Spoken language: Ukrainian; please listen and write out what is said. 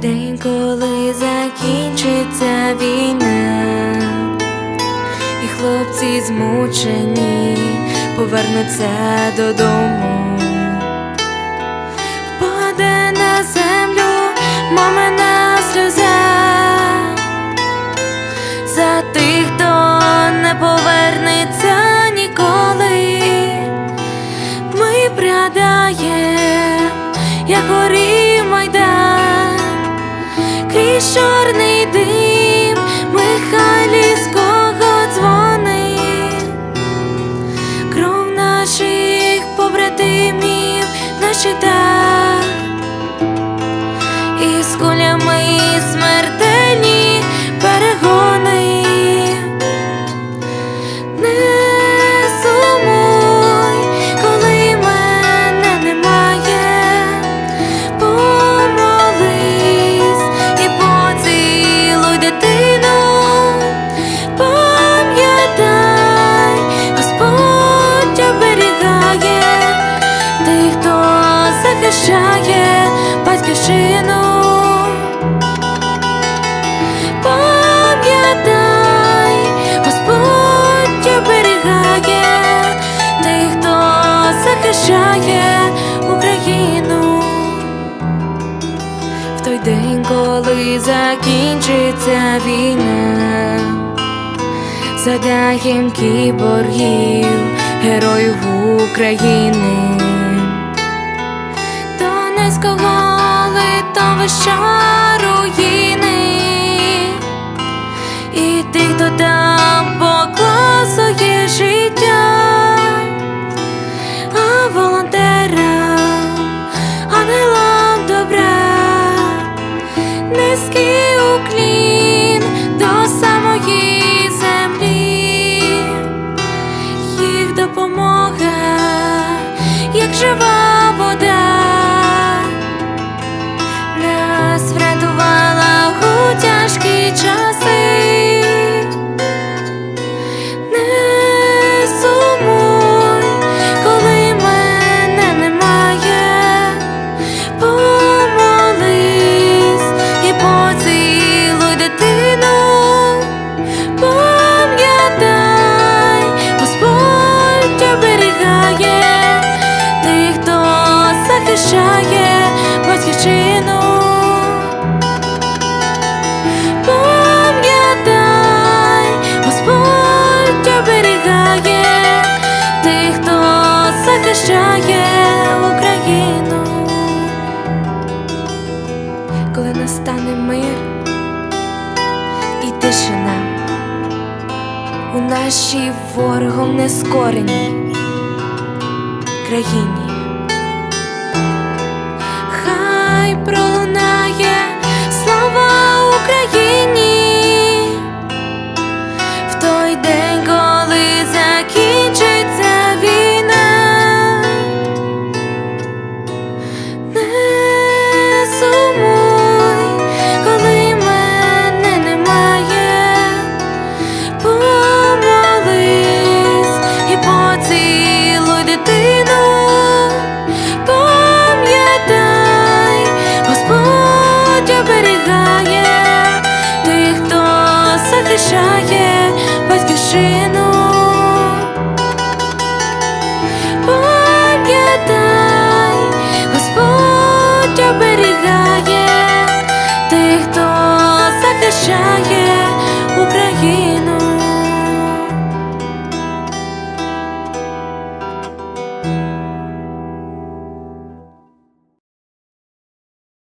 день, коли закінчиться війна, і хлопці змучені повернуться додому, впаде на землю мамина сльоза за тих, хто не повернеться ніколи. Ми пригадаєм, як крізь чорний дим закінчиться війна, задаєм кіборгів, героїв України. Донецького литовища жива мир і тишина у нашій ворогом нескореній країні. Хай пролунає оберігає тих, хто захищає батьківщину. Пам'ятай, Господь оберігає